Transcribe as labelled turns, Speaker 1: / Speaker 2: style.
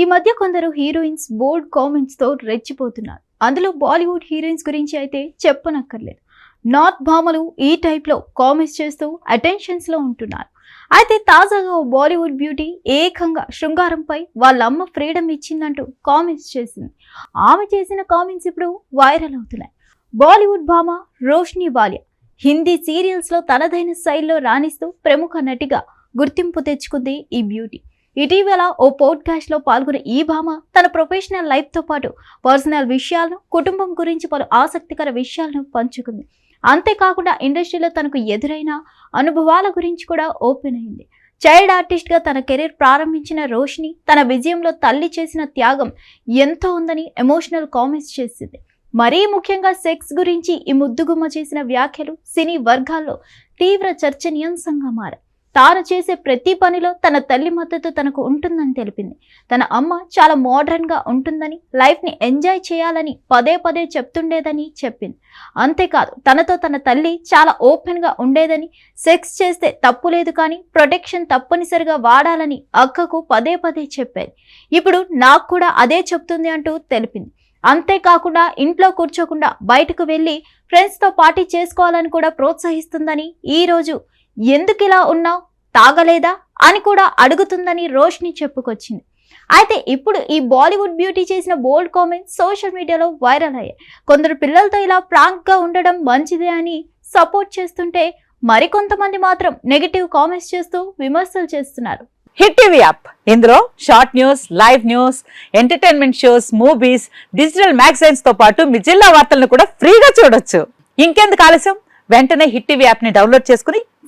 Speaker 1: ఈ మధ్య కొందరు హీరోయిన్స్ బోల్డ్ కామెంట్స్తో రెచ్చిపోతున్నారు. అందులో బాలీవుడ్ హీరోయిన్స్ గురించి అయితే చెప్పనక్కర్లేదు. నార్త్ భామలు ఈ టైప్లో కామెంట్స్ చేస్తూ అటెన్షన్స్లో ఉంటున్నారు. అయితే తాజాగా ఓ బాలీవుడ్ బ్యూటీ ఏకంగా శృంగారంపై వాళ్ళ అమ్మ ఫ్రీడమ్ ఇచ్చిందంటూ కామెంట్స్ చేసింది. ఆమె చేసిన కామెంట్స్ ఇప్పుడు వైరల్ అవుతున్నాయి. బాలీవుడ్ భామ రోష్ని వాలియా హిందీ సీరియల్స్లో తనదైన శైలిలో రాణిస్తూ ప్రముఖ నటిగా గుర్తింపు తెచ్చుకుంది ఈ బ్యూటీ. ఇటీవల ఓ పోడ్కాస్ట్లో పాల్గొన్న ఈ భామ తన ప్రొఫెషనల్ లైఫ్తో పాటు పర్సనల్ విషయాలను కుటుంబం గురించి పలు ఆసక్తికర విషయాలను పంచుకుంది. అంతేకాకుండా ఇండస్ట్రీలో తనకు ఎదురైన అనుభవాల గురించి కూడా ఓపెన్ అయింది. చైల్డ్ ఆర్టిస్ట్గా తన కెరీర్ ప్రారంభించిన రోషిని తన విజయంలో తల్లి చేసిన త్యాగం ఎంతో ఉందని ఎమోషనల్ కామెంట్స్ చేసింది. మరీ ముఖ్యంగా సెక్స్ గురించి ఈ ముద్దుగుమ్మ చేసిన వ్యాఖ్యలు సినీ వర్గాల్లో తీవ్ర చర్చనీయాంశంగా మారాయి. తాను చేసే ప్రతి పనిలో తన తల్లి మద్దతు తనకు ఉంటుందని తెలిపింది. తన అమ్మ చాలా మోడర్న్గా ఉంటుందని లైఫ్ని ఎంజాయ్ చేయాలని పదే పదే చెప్తుండేదని చెప్పింది. అంతేకాదు తనతో తన తల్లి చాలా ఓపెన్గా ఉండేదని సెక్స్ చేస్తే తప్పు లేదు కానీ ప్రొటెక్షన్ తప్పనిసరిగా వాడాలని అక్కకు పదే పదే చెప్పేది. ఇప్పుడు నాకు కూడా అదే చెప్తుంది అంటూ తెలిపింది. అంతేకాకుండా ఇంట్లో కూర్చోకుండా బయటకు వెళ్ళి ఫ్రెండ్స్తో పార్టీ చేసుకోవాలని కూడా ప్రోత్సహిస్తుందని ఈ రోజు ఎందుకు ఇలా ఉన్నావు? తాగలేదా అని కూడా అడుగుతుందని రోష్ని చెప్పుకొచ్చింది. అయితే ఇప్పుడు ఈ బాలీవుడ్ బ్యూటీ చేసిన బోల్డ్ కామెంట్స్ సోషల్ మీడియాలో వైరల్ అయ్యాయి. కొందరు పిల్లలతో ఇలా ప్రాంక్గా ఉండడం మంచిదే అని సపోర్ట్ చేస్తుంటే మరికొంతమంది మాత్రం నెగిటివ్ కామెంట్స్ చేస్తూ విమర్శలు చేస్తున్నారు.
Speaker 2: Hit TV app. ఇందులో short news live news entertainment shows movies digital మ్యాగజైన్స్తో పాటు మీ జిల్లా వార్తలను కూడా ఫ్రీగా చూడొచ్చు. ఇంకెందుకు ఆలస్యం? వెంటనే హిట్ టీవీ యాప్ని డౌన్లోడ్ చేసుకుని